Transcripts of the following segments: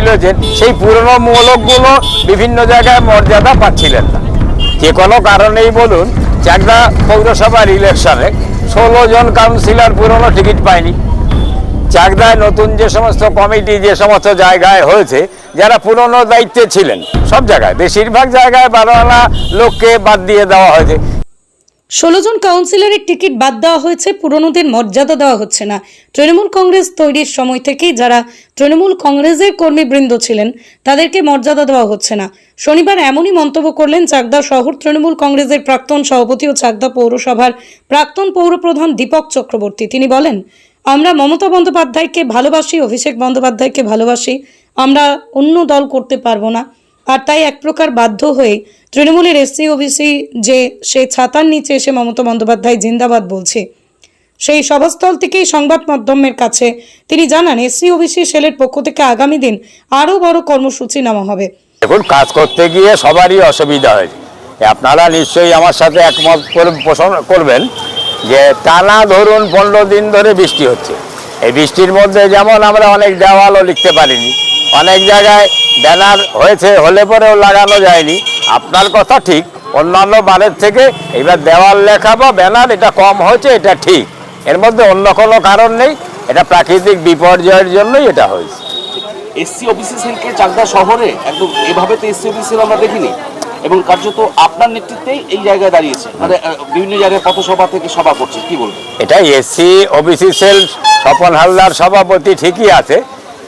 সামিল হয়েছেন সেই পুরনো মূলকগুলো বিভিন্ন জায়গায় মর্যাদা পাচ্ছিলেন না। যে কোনো কারণেই বলুন, চাকদা পৌরসভার ইলেকশনে ষোলো জন কাউন্সিলর পুরনো টিকিট পায়নি। চাকদায় নতুন যে সমস্ত কমিটি যে সমস্ত জায়গায় হয়েছে, যারা পুরনো দায়িত্বে ছিলেন, সব জায়গায়, বেশিরভাগ জায়গায় বারোয়ালা লোককে বাদ দিয়ে দেওয়া হয়েছে। ষোলো জন কাউন্সিলরের টিকিট বাদ দেওয়া হয়েছে, পুরনোদের মর্যাদা দেওয়া হচ্ছে না। তৃণমূল কংগ্রেস তৈরির সময় থেকেই যারা তৃণমূল কংগ্রেসের কর্মীবৃন্দ ছিলেন, তাদেরকে মর্যাদা দেওয়া হচ্ছে না। শনিবার এমনই মন্তব্য করলেন চাকদা শহর তৃণমূল কংগ্রেসের প্রাক্তন সভাপতি ও চাকদা পৌরসভার প্রাক্তন পৌরপ্রধান দীপক চক্রবর্তী। তিনি বলেন, আমরা মমতা বন্দ্যোপাধ্যায়কে ভালোবাসি, অভিষেক বন্দ্যোপাধ্যায়কে ভালোবাসি। আমরা অন্য দল করতে পারব না। আর তাই এক প্রকার বাধ্য হয়ে তৃণমূলের এসসি ওবিসি যে সে ছাতার নিচে এসে মমতা বন্দ্যোপাধ্যায় জিন্দাবাদ বলছে। সেই সভাস্থল থেকেই সংবাদ মাধ্যমের কাছে তিনি জানান এসসি ওবিসি সেলের পক্ষ থেকে আগামী দিন আরও বড় কর্মসূচি নেওয়া হবে। দেখুন, কাজ করতে গিয়ে সবারই অসুবিধা হয়েছে। আপনারা নিশ্চয়ই আমার সাথে একমত পোষণ করবেন যে টানা ধরুন পনেরো দিন ধরে বৃষ্টি হচ্ছে। এই বৃষ্টির মধ্যে যেমন আমরা অনেক দেওয়ালও লিখতে পারিনি, অনেক জায়গায় ব্যানার হয়েছে হলে পরেও লাগানো যায়নি। আপনার কথা ঠিক। অন্যান্য বারের থেকে এবার দেওয়াল লেখা বা ব্যানার এটা কম হয়েছে এটা ঠিক। এর মধ্যে অন্য কোনো কারণ নেই। এটা প্রাকৃতিক বিপর্যয়ের জন্যই এটা হয়েছে। এসসি ওবিসি সেলকে চাকদা শহরে একদম এভাবে তো এসসি ওবিসি আমরা দেখিনি। এবং কার্যত আপনার নেতৃত্বেই এই জায়গায় দাঁড়িয়েছে। মানে বিভিন্ন জায়গায় পথসভা থেকে সভা করছে। কি বলবেন? এটা SC OBC cell Swapan Haldar সভাপতি ঠিকই আছে।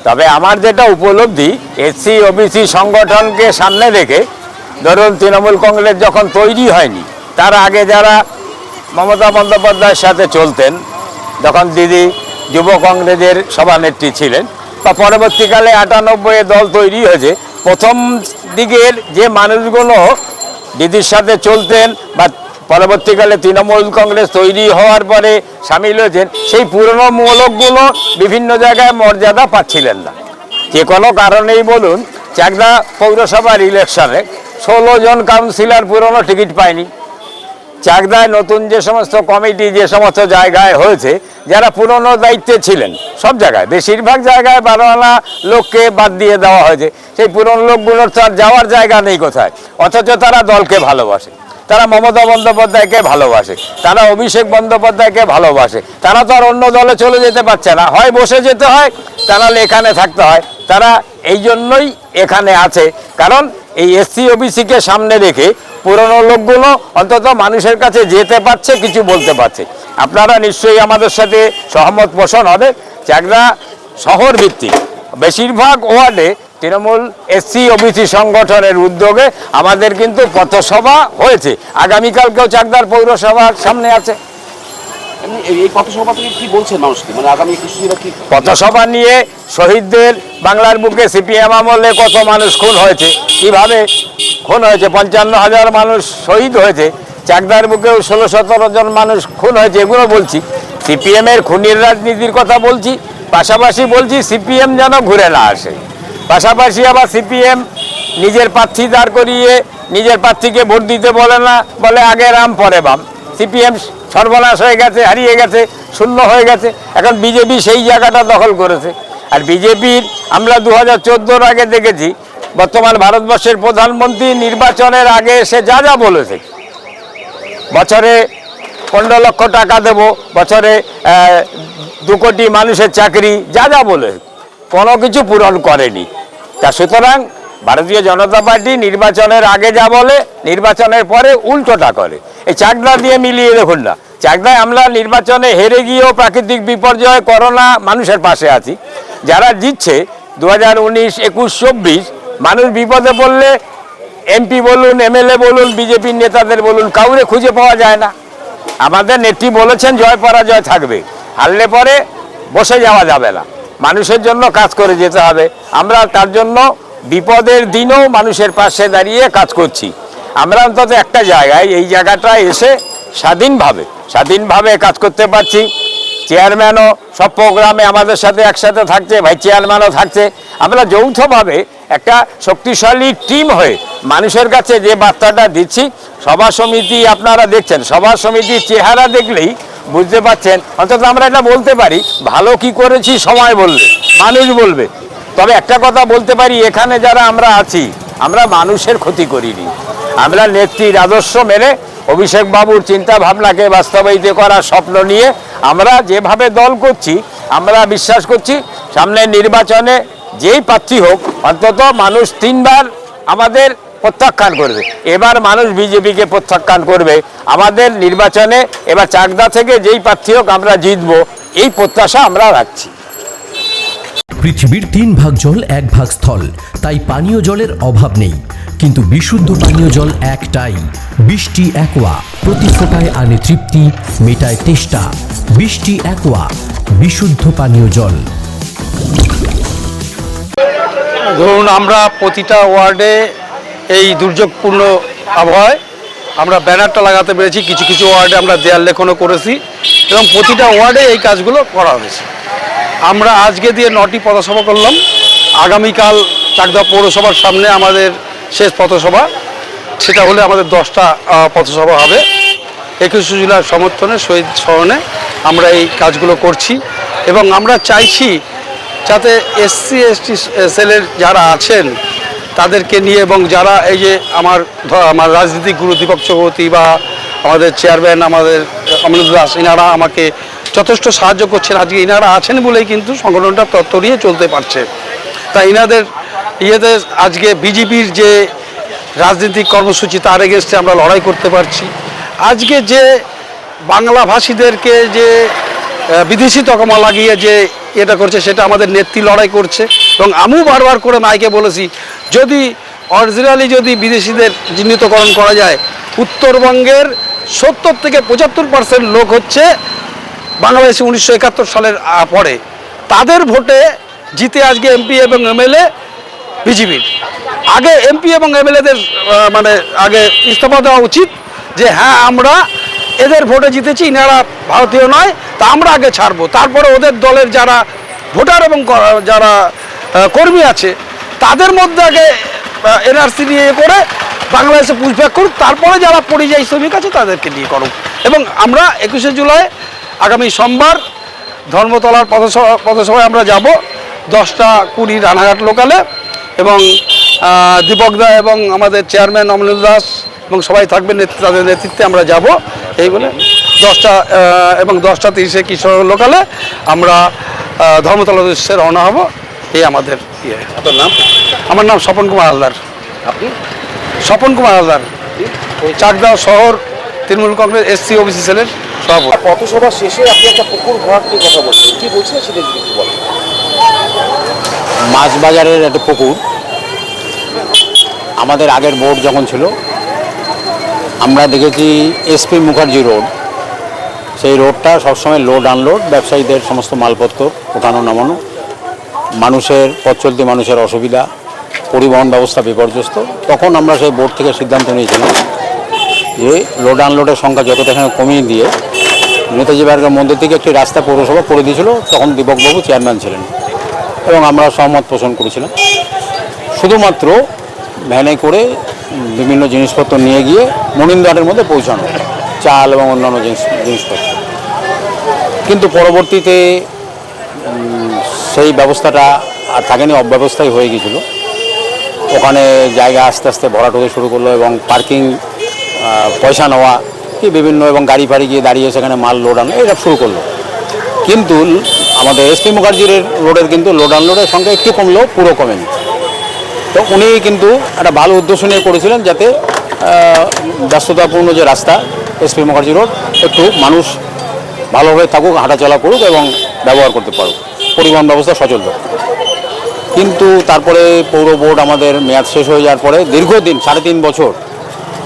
তবে আমার যেটা উপলব্ধি, এসসি, ওবিসি সংগঠনকে সামনে রেখে, ধরুন তৃণমূল কংগ্রেস যখন তৈরি হয়নি, তার আগে যারা মমতা বন্দ্যোপাধ্যায়ের সাথে চলতেন, যখন দিদি যুব কংগ্রেসের সভানেত্রী ছিলেন, বা পরবর্তীকালে আটানব্বই দল তৈরি হয়েছে, প্রথম দিকের যে মানুষগুলো দিদির সাথে চলতেন বা পরবর্তীকালে তৃণমূল কংগ্রেস তৈরি হওয়ার পরে সামিল হয়েছেন। সেই পুরনো মূলকগুলো বিভিন্ন জায়গায় মর্যাদা পাচ্ছিলেন না। যে কোনো কারণেই বলুন, চাকদা পৌরসভার ইলেকশনে ষোলো জন কাউন্সিলর পুরনো টিকিট পায়নি। চাকদায় নতুন যে সমস্ত কমিটি, যে সমস্ত জায়গায় হয়েছে, যারা পুরনো দায়িত্বে ছিলেন, সব জায়গায়, বেশিরভাগ জায়গায় বারোয়ালা লোককে বাদ দিয়ে দেওয়া হয়েছে। সেই পুরনো লোকগুলোর তো আর যাওয়ার জায়গা নেই কোথায়? অথচ তারা দলকে ভালোবাসে। তারা মমতা বন্দ্যোপাধ্যায়কে ভালোবাসে, তারা অভিষেক বন্দ্যোপাধ্যায়কে ভালোবাসে, তারা তো আর অন্য দলে চলে যেতে পারছে না। হয় বসে যেতে হয় তা নাহলে এখানে থাকতে হয়। তারা এই জন্যই এখানে আছে। কারণ এই এসসি ওবিসিকে সামনে রেখে পুরনো লোকগুলো অন্তত মানুষের কাছে যেতে পারছে, কিছু বলতে পারছে। আপনারা নিশ্চয়ই আমাদের সাথে সহমত পোষণ হবে। চাকদা শহর ভিত্তিক বেশিরভাগ ওয়ার্ডে তৃণমূল এসসি ওবিসি সংগঠনের উদ্যোগে আমাদের কিন্তু পথসভা হয়েছে। আগামীকালকেও চাকদার পৌরসভার সামনে আছে। মানে পথসভা নিয়ে শহীদদের বাংলার বুকে সিপিএম আমলে কত মানুষ খুন হয়েছে কীভাবে খুন হয়েছে পঞ্চান্ন হাজার মানুষ শহীদ হয়েছে চাকদার বুকেও ষোলো সতেরো জন মানুষ খুন হয়েছে এগুলো বলছি। সিপিএমের খুনির রাজনীতির কথা বলছি পাশাপাশি বলছি সিপিএম যেন ঘুরে না আসে। পাশাপাশি আবার সিপিএম নিজের প্রার্থী দাঁড় করিয়ে নিজের প্রার্থীকে ভোট দিতে বলে না, বলে আগে রাম, পরে বাম। সিপিএম সর্বনাশ হয়ে গেছে, হারিয়ে গেছে, শূন্য হয়ে গেছে। এখন বিজেপি সেই জায়গাটা দখল করেছে। আর বিজেপির আমরা দু হাজার আগে দেখেছি, বর্তমান ভারতবর্ষের প্রধানমন্ত্রী নির্বাচনের আগে সে যা যা বলেছে। বছরে পনেরো লক্ষ টাকা দেব, বছরে দু কোটি মানুষের চাকরি, যা যা বলে কোনো কিছু পূরণ করেনি। তা সুতরাং ভারতীয় জনতা পার্টি নির্বাচনের আগে যা বলে, নির্বাচনের পরে উল্টোটা করে। এই চাকদা দিয়ে মিলিয়ে দেখুন না। চাকদায় আমরা নির্বাচনে হেরে গিয়েও প্রাকৃতিক বিপর্যয়, করোনা, মানুষের পাশে আছি। যারা জিতছে দু হাজার উনিশ, একুশ, চব্বিশ, মানুষ বিপদে পড়লে এমপি বলুন, এমএলএ বলুন, বিজেপির নেতাদের বলুন, কাউরে খুঁজে পাওয়া যায় না। আমাদের নেত্রী বলেছেন, জয় পরাজয় থাকবে। হারলে পরে বসে যাওয়া যাবে না। মানুষের জন্য কাজ করে যেতে হবে। আমরা তার জন্য বিপদের দিনেও মানুষের পাশে দাঁড়িয়ে কাজ করছি। আমরা অন্তত একটা জায়গায় এই জায়গাটা এসে স্বাধীনভাবে স্বাধীনভাবে কাজ করতে পারছি। চেয়ারম্যানও সব প্রোগ্রামে আমাদের সাথে একসাথে থাকছে, ভাই চেয়ারম্যানও থাকছে। আমরা যৌথভাবে একটা শক্তিশালী টিম হয়ে মানুষের কাছে যে বার্তাটা দিচ্ছি, সভা সমিতি আপনারা দেখছেন, সভা সমিতির চেহারা দেখলেই বুঝতে পারছেন? অন্তত আমরা এটা বলতে পারি। ভালো কি করেছি সময় বলবে, মানুষ বলবে। তবে একটা কথা বলতে পারি, এখানে যারা আমরা আছি, আমরা মানুষের ক্ষতি করিনি। আমরা নেত্রীর আদর্শ মেনে অভিষেক বাবুর চিন্তা ভাবনাকে বাস্তবায়িত করার স্বপ্ন নিয়ে আমরা যেভাবে দল করছি, আমরা বিশ্বাস করছি, সামনের নির্বাচনে যেই প্রার্থী হোক, অন্তত মানুষ তিনবার আমাদের প্রত্যাখ্যান করবে। এবার মানুষ বিজেপিকে প্রত্যাখ্যান করবে। আমাদের নির্বাচনে এবার চাকদা থেকে যেই প্রার্থী হোক আমরা জিতবো এই প্রত্যাশা আমরা রাখছি। পৃথিবীর তিন ভাগ জল এক ভাগ স্থল। তাই পানীয় জলের অভাব নেই। কিন্তু বিশুদ্ধ পানীয় জল একটাই। বৃষ্টি একোয়া। প্রতি ফোটায় আনে তৃপ্তি মেটায় তেষ্টা। বৃষ্টি একোয়া। বিশুদ্ধ পানীয় জল। ধরুন আমরা প্রতিটা ওয়ার্ডে এই দুর্যোগপূর্ণ আবহাওয়ায় আমরা ব্যানারটা লাগাতে পেরেছি, কিছু কিছু ওয়ার্ডে আমরা দেয়াল লেখনও করেছি এবং প্রতিটা ওয়ার্ডে এই কাজগুলো করা হয়েছে। আমরা আজকে দিয়ে নটি পথসভা করলাম। আগামীকাল চাকদা পৌরসভার সামনে আমাদের শেষ পথসভা, সেটা হলে আমাদের দশটা পথসভা হবে। একুশে জুলাইয়ের সমর্থনে, শহীদ স্মরণে আমরা এই কাজগুলো করছি এবং আমরা চাইছি যাতে এসসি, এসটি সেলের যারা আছেন তাদেরকে নিয়ে এবং যারা এই যে আমার আমার রাজনীতিক গুরু দীপক চক্রবর্তী বা আমাদের চেয়ারম্যান আমাদের অমৃত দাস, ইনারা আমাকে যথেষ্ট সাহায্য করছেন। আজকে ইনারা আছেন বলেই কিন্তু সংগঠনটা তত্তরিয়ে চলতে পারছে। তাই ইনাদের ইয়েতে আজকে বিজেপির যে রাজনৈতিক কর্মসূচি, তার এগেনস্টে আমরা লড়াই করতে পারছি। আজকে যে বাংলাভাষীদেরকে যে বিদেশি তকমা লাগিয়ে যে এটা করছে, সেটা আমাদের নেত্রী লড়াই করছে। এবং আমিও বারবার করে মাইকে বলেছি, যদি অরিজিনালি যদি বিদেশিদের চিহ্নিতকরণ করা যায়, উত্তরবঙ্গের সত্তর থেকে পঁচাত্তর পার্সেন্ট লোক হচ্ছে বাংলাদেশে উনিশশো একাত্তর সালের পরে। তাদের ভোটে জিতে আজকে এমপি এবং এমএলএ বিজেপির আগে এমপি এবং এমএলএদের মানে আগে ইস্তফা দেওয়া উচিত যে হ্যাঁ আমরা এদের ভোটে জিতেছি, ইনারা ভারতীয় নয়, তা আমরা আগে ছাড়বো। তারপরে ওদের দলের যারা ভোটার এবং যারা কর্মী আছে, তাদের মধ্যে আগে এনআরসি নিয়ে করে বাংলাদেশে পুষব্যাক করুক, তারপরে যারা পরিযায়ী শ্রমিক আছে, তাদেরকে নিয়ে করুক। এবং আমরা একুশে জুলাই, আগামী সোমবার ধর্মতলার পথসভা, পথসভায় আমরা যাব দশটা কুড়ি রানাঘাট লোকালে এবং দীপক দা এবং আমাদের চেয়ারম্যান অমলেশ দাস এবং সবাই থাকবেন তাদের নেতৃত্বে আমরা যাব। এই বলে দশটা এবং দশটা তিরিশে কিশোর লোকালে আমরা ধর্মতলা উদ্দেশ্যে রওনা হব। এই আমাদের ইয়ে। আপনার নাম? আমার নাম স্বপন কুমার হালদার। আপনি? স্বপন কুমার হালদার চাকদা শহর তৃণমূল কংগ্রেস এসসি ওবিসি সেলের সভাপতি। পথসভা শেষে আপনি একটা পুকুর ভরাট নিয়ে কথা বলছেন। কি বলছেন সেটা যদি একটু বলেন। মাছ বাজারের একটা পুকুর। আমাদের আগের বোর্ড যখন ছিল আমরা দেখেছি এসপি মুখার্জি রোড। সেই রোডটা সবসময় লোড আনলোড ব্যবসায়ীদের সমস্ত মালপত্র ওঠানো নামানো। মানুষের পথ চলতি মানুষের অসুবিধা, পরিবহন ব্যবস্থা বিপর্যস্ত। তখন আমরা সেই বোর্ড থেকে সিদ্ধান্ত নিয়েছিলাম যে লোড আনলোডের সংখ্যা যতটা এখানে কমিয়ে দিয়ে নেতাজি বার্গের মধ্যে থেকে একটি রাস্তা পৌরসভা করে দিয়েছিল, তখন দীপকবাবু চেয়ারম্যান ছিলেন এবং আমরা সহমত পোষণ করেছিলাম। শুধুমাত্র ভ্যানে করে বিভিন্ন জিনিসপত্র নিয়ে গিয়ে মনিন্দারের মধ্যে পৌঁছানো, চাল এবং অন্যান্য জিনিস জিনিসপত্র। কিন্তু পরবর্তীতে সেই ব্যবস্থাটা আর থাকেনি, অব্যবস্থাই হয়ে গিয়েছিল। ওখানে জায়গা আস্তে আস্তে ভরাট হতে শুরু করল এবং পার্কিং পয়সা নেওয়া, কি বিভিন্ন এবং গাড়ি ফাড়ি গিয়ে দাঁড়িয়ে সেখানে মাল লোড আনো, এইসব শুরু করল। কিন্তু আমাদের এসপি মুখার্জির রোডের কিন্তু লোড আনলোডের সংখ্যা একটু কমলেও পুরো কমেনি। তো উনি কিন্তু একটা ভালো উদ্দেশ্য নিয়ে করেছিলেন যাতে ব্যস্ততাপূর্ণ যে রাস্তা এসপি মুখার্জি রোড, একটু মানুষ ভালোভাবে থাকুক, হাঁটাচলা করুক এবং ব্যবহার করতে পারুক। পরিবহন ব্যবস্থা সচল কিন্তু তারপরে পৌর বোর্ড আমাদের মেয়াদ শেষ হয়ে যাওয়ার পরে দীর্ঘদিন, সাড়ে তিন বছর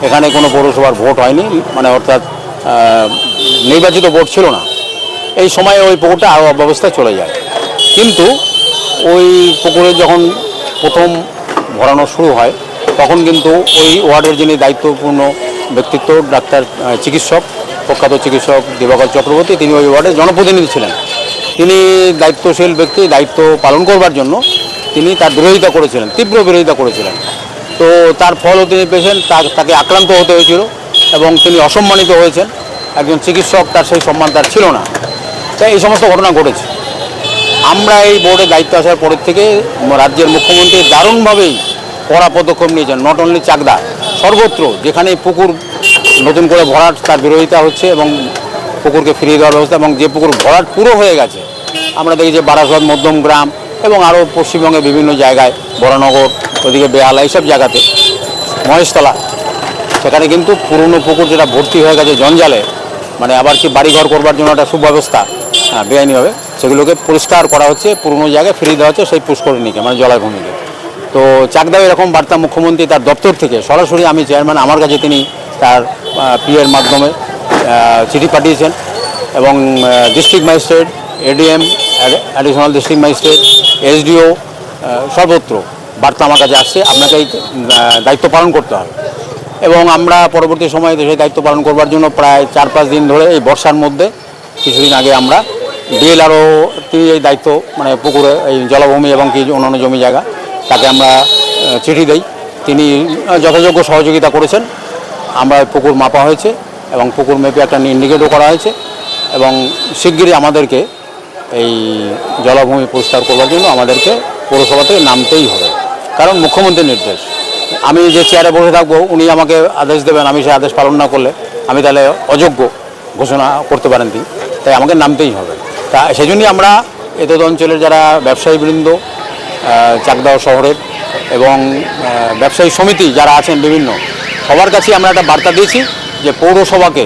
এখানে কোনো পৌরসভার ভোট হয়নি মানে অর্থাৎ নির্বাচিত ভোট ছিল না। এই সময়ে ওই পুকুরটা আরও অব্যবস্থায় চলে যায়। কিন্তু ওই পুকুরে যখন প্রথম ভরানো শুরু হয়, তখন কিন্তু ওই ওয়ার্ডের যিনি দায়িত্বপূর্ণ ব্যক্তিত্ব, ডাক্তার চিকিৎসক, প্রখ্যাত চিকিৎসক দিবাকর চক্রবর্তী, তিনি ওই ওয়ার্ডের জনপ্রতিনিধি ছিলেন। তিনি দায়িত্বশীল ব্যক্তি, দায়িত্ব পালন করবার জন্য তিনি তার বিরোধিতা করেছিলেন, তীব্র বিরোধিতা করেছিলেন। তো তার ফলও তিনি পেয়েছেন তাকে আক্রান্ত হতে হয়েছিল এবং তিনি অসম্মানিত হয়েছেন। একজন চিকিৎসক, তার সেই সম্মান তার ছিল না। তাই এই সমস্ত ঘটনা ঘটেছে। আমরা এই বোর্ডে দায়িত্ব আসার পরের থেকে রাজ্যের মুখ্যমন্ত্রী দারুণভাবেই কড়া পদক্ষেপ নিয়েছেন। নট অনলি চাকদা, সর্বত্র যেখানে পুকুর নতুন করে ভরাট, তার বিরোধিতা হচ্ছে এবং পুকুরকে ফিরিয়ে দেওয়ার ব্যবস্থা এবং যে পুকুর ভরাট পুরো হয়ে গেছে আমরা দেখি যে বারাসত মধ্যমগ্রাম এবং আরও পশ্চিমবঙ্গের বিভিন্ন জায়গায় বরানগর ওদিকে বেহালা এইসব জায়গাতে মহেশতলা। সেখানে কিন্তু পুরনো পুকুর যেটা ভর্তি হয়ে গেছে জঞ্জালে মানে আবার কি বাড়িঘর করবার জন্য একটা সুব্যবস্থা হ্যাঁ, বেআইনিভাবে সেগুলোকে পরিষ্কার করা হচ্ছে পুরনো জায়গায় ফিরিয়ে দেওয়া হচ্ছে সেই পুষ্করিণীকে মানে জলাভূমিকে। তো চাকদাও এরকম বার্তা মুখ্যমন্ত্রী তার দপ্তর থেকে সরাসরি আমি চেয়ারম্যান আমার কাছে তিনি তার পিএর মাধ্যমে চিঠি পাঠিয়েছেন এবং district magistrate ADM additional district magistrate SDO সর্বত্র বার্তা আমার কাছে আসছে। আপনাকে দায়িত্ব পালন করতে হবে। এবং আমরা পরবর্তী সময়ে সেই দায়িত্ব পালন করবার জন্য প্রায় চার পাঁচ দিন ধরে এই বর্ষার মধ্যে কিছুদিন আগে আমরা ডিএলআরও তিনি এই দায়িত্ব মানে পুকুরে এই জলাভূমি এবং কি অন্যান্য জমি জায়গা, তাকে আমরা চিঠি দেই। তিনি যথাযোগ্য সহযোগিতা করেছেন। আমরা পুকুর মাপা হয়েছে। এবং পুকুর মেপে একটা ইন্ডিকেটও করা হয়েছে এবং শিগগিরই আমাদেরকে এই জলাভূমি পরিষ্কার করবার জন্য আমাদেরকে পৌরসভা থেকে নামতেই হবে। কারণ মুখ্যমন্ত্রীর নির্দেশ। আমি যে চেয়ারে বসে থাকব উনি আমাকে আদেশ দেবেন আমি সেই আদেশ পালন না করলে আমি তাহলে অযোগ্য ঘোষণা করতে পারেন তিনি। তাই আমাকে নামতেই হবে। তা সেই জন্যই আমরা এতদ অঞ্চলের যারা ব্যবসায়ীবৃন্দ আহ, চাকদাহ শহরের এবং ব্যবসায়ী সমিতি যারা আছেন বিভিন্ন সবার কাছে আমরা একটা বার্তা দিয়েছি। যে পৌরসভাকে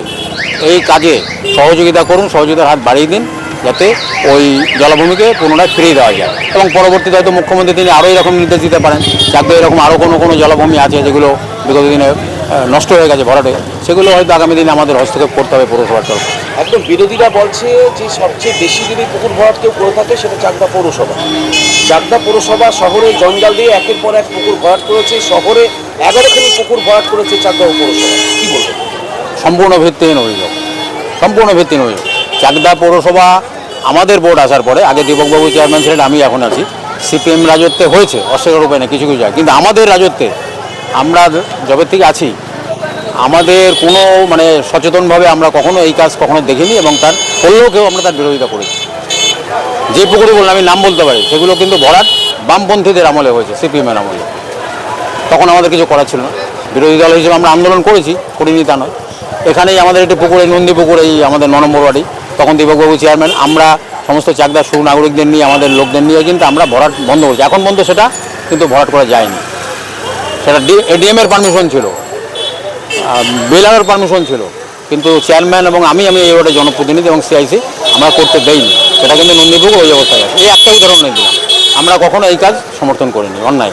এই কাজে সহযোগিতা করুন, সহযোগিতার হাত বাড়িয়ে দিন, যাতে ওই জলাভূমিকে পুনরায় ফিরিয়ে দেওয়া যায়। এবং পরবর্তীতে হয়তো মুখ্যমন্ত্রী তিনি আরও এরকম নির্দেশ দিতে পারেন যাতে এরকম আরও কোনো কোনো জলাভূমি আছে যেগুলো বিগত দিনে নষ্ট হয়ে গেছে ভরাটে, সেগুলো হয়তো আগামী দিনে আমাদের হস্তক্ষেপ করতে হবে পৌরসভার তরফে। একদম বিরোধীরা বলছে যে সবচেয়ে বেশি যদি পুকুর ভরাট কেউ করে থাকে, সেটা চাকদা পৌরসভা। চাকদা পৌরসভা শহরে জঞ্জাল দিয়ে একের পর এক পুকুর ভরাট করেছে, শহরে এগারোখানি পুকুর ভরাট করেছে চাকদা পৌরসভা। কি বলবেন? সম্পূর্ণ ভিত্তিহীন অভিযোগ। সম্পূর্ণ ভিত্তিহীন অভিযোগ। চাকদা পৌরসভা আমাদের বোর্ড আসার পরে, আগে দীপকবাবু চেয়ারম্যান ছিলেন, আমি এখন আছি, সিপিএম রাজত্বে হয়েছে অস্বীকার উপায় না কিছু কিছু কিন্তু আমাদের রাজত্বে, আমরা যবে থেকে আছি, আমাদের কোনো মানে সচেতনভাবে আমরা কখনো এই কাজ কখনো দেখিনি এবং তার করলেও কেউ আমরা তার বিরোধিতা করেছি। যে পুকুরে বললাম, আমি নাম বলতে পারি, সেগুলো কিন্তু ভরাট বামপন্থীদের আমলে হয়েছে, সিপিএমের আমলে। তখন আমাদের কিছু করার ছিল না। বিরোধী দল হিসেবে আমরা আন্দোলন করেছি, করিনি তা নয়। এখানেই আমাদের একটি পুকুরে নন্দী পুকুর, এই আমাদের ন নম্বর বাড়ি তখন দীপকবাবু চেয়ারম্যান, আমরা সমস্ত চাকদা সুনাগরিকদের নিয়ে, আমাদের লোকদের নিয়ে কিন্তু আমরা ভরাট বন্ধ করেছি। এখন পর্যন্ত সেটা কিন্তু ভরাট করা যায়নি। সেটা ডি এডিএমের পারমিশন ছিল। বেলারের পারমিশন ছিল। কিন্তু চেয়ারম্যান এবং আমি আমি এই ওটা জনপ্রতিনিধি এবং সিআইসি, আমরা করতে দেইনি। সেটা কিন্তু নন্দীপুকুর ওই অবস্থায় আছে। এই একটা উদাহরণ দিলাম আমরা কখনো এই কাজ সমর্থন করিনি, অন্যায়